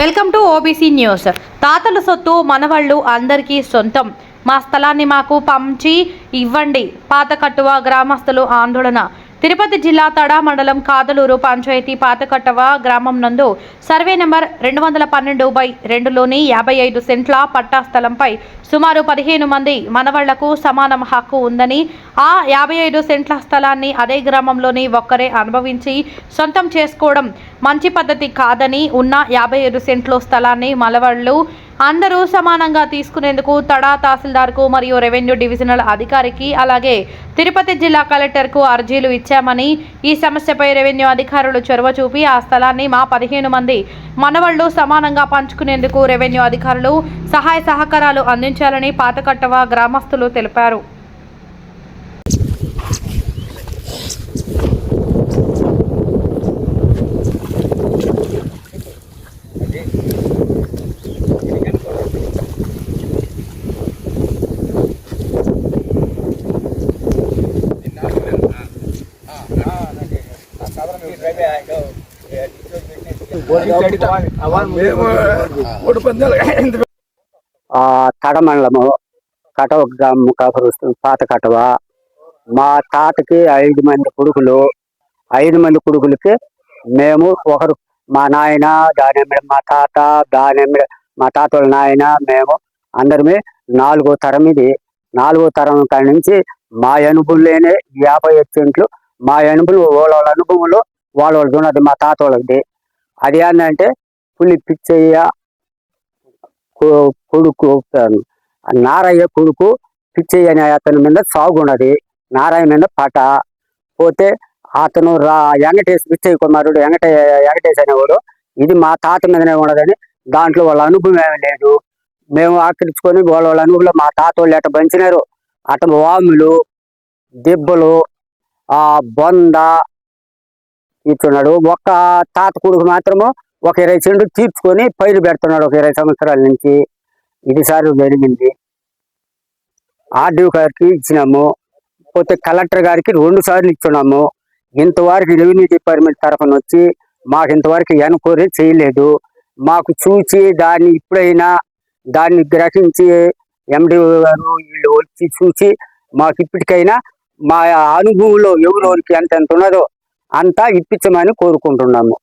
Welcome to OBC news. తాతల సొత్తు మనవాళ్ళు అందరికీ సొంతం. మా స్థలాన్ని మాకు పంచి ఇవ్వండి. పాతకట్టువ గ్రామస్తులు ఆందోళన. తిరుపతి జిల్లా తడా మండలం కాదలూరు పంచాయతీ పాతకట్టవ గ్రామం నందు సర్వే నెంబర్ రెండు వందల పన్నెండు బై రెండులోని యాభై ఐదు సెంట్ల పట్టా స్థలంపై సుమారు పదిహేను మంది మనవళ్ళకు సమానం హక్కు ఉందని ఆ యాభై ఐదు సెంట్ల స్థలాన్ని అదే గ్రామంలోని ఒక్కరే అనుభవించి సొంతం చేసుకోవడం మంచి పద్ధతి కాదని ఉన్న యాభై ఐదు సెంట్లు స్థలాన్ని మలవాళ్ళు అందరూ సమానంగా తీసుకునేందుకు తడా తహసీల్దార్కు మరియు రెవెన్యూ డివిజనల్ అధికారికి అలాగే తిరుపతి జిల్లా కలెక్టర్కు అర్జీలు ఇచ్చామని ఈ సమస్యపై రెవెన్యూ అధికారులు చొరవ చూపి ఆ స్థలాన్ని మా పదిహేను మంది మనవళ్ళు సమానంగా పంచుకునేందుకు రెవెన్యూ అధికారులు సహాయ సహకారాలు అందించాలని పాతకట్టవ గ్రామస్తులు తెలిపారు. తడమండలము కటవ గ్రామం కాపురుస్తు పాత కటవ. మా తాతకి ఐదు మంది కొడుకులు. ఐదు మంది కొడుకులకి మేము ఒకరు మా నాయన దాని మా తాత దాని మా తాత వాళ్ళ నాయన మేము అందరమే నాలుగో తరం ఇది. నాలుగో తరం కాడి నుంచి మా అనుభవంలోనే యాభై సెంట్లు మా అనుభవం వాళ్ళ అనుభవంలో వాళ్ళ వాళ్ళది ఉన్నది మా తాత వాళ్ళది. అది ఏంటంటే పులి పిచ్చయ్య కొ- కొడుకు నారయ్య కొడుకు పిచ్చయ్య అనే అతని మీద సాగున్నది నారాయణ మీద పట. పోతే అతను రా వెంకటేష్ పిచ్చయ్య కుమారుడు వెంకట వెంకటేష్ అనేవాడు ఇది మా తాత మీదనే ఉన్నదని దాంట్లో వాళ్ళ అనుభవం ఏమీ లేదు. మేము ఆకరించుకొని వాళ్ళ వాళ్ళ అనుభవంలో మా తాత వాళ్ళు ఎట్ట పంచినారు అటు వాములు దెబ్బలు ఆ బొంద ఇస్తున్నాడు ఒక్క తాత కొడుకు మాత్రము ఒక ఇరవై చెండు తీర్చుకొని పైరు పెడుతున్నాడు ఒక ఇరవై సంవత్సరాల నుంచి. ఇది సార్ జరిగింది. ఆర్డీఓ గారికి ఇచ్చినాము. పోతే కలెక్టర్ గారికి రెండు సార్లు ఇచ్చున్నాము ఇంతవరకు రెవెన్యూ డిపార్ట్మెంట్ తరఫున వచ్చి మాకు ఇంతవరకు ఎన్క్వైరీ చేయలేదు. మాకు చూసి దాన్ని ఇప్పుడైనా దాన్ని గ్రహించి ఎండిఓ గారు వీళ్ళు వచ్చి చూసి మాకు ఇప్పటికైనా మా అనుభవంలో ఎవరెవరికి ఎంత ఎంత ఉన్నదో అంతా ఇప్పించమని కోరుకుంటున్నాము.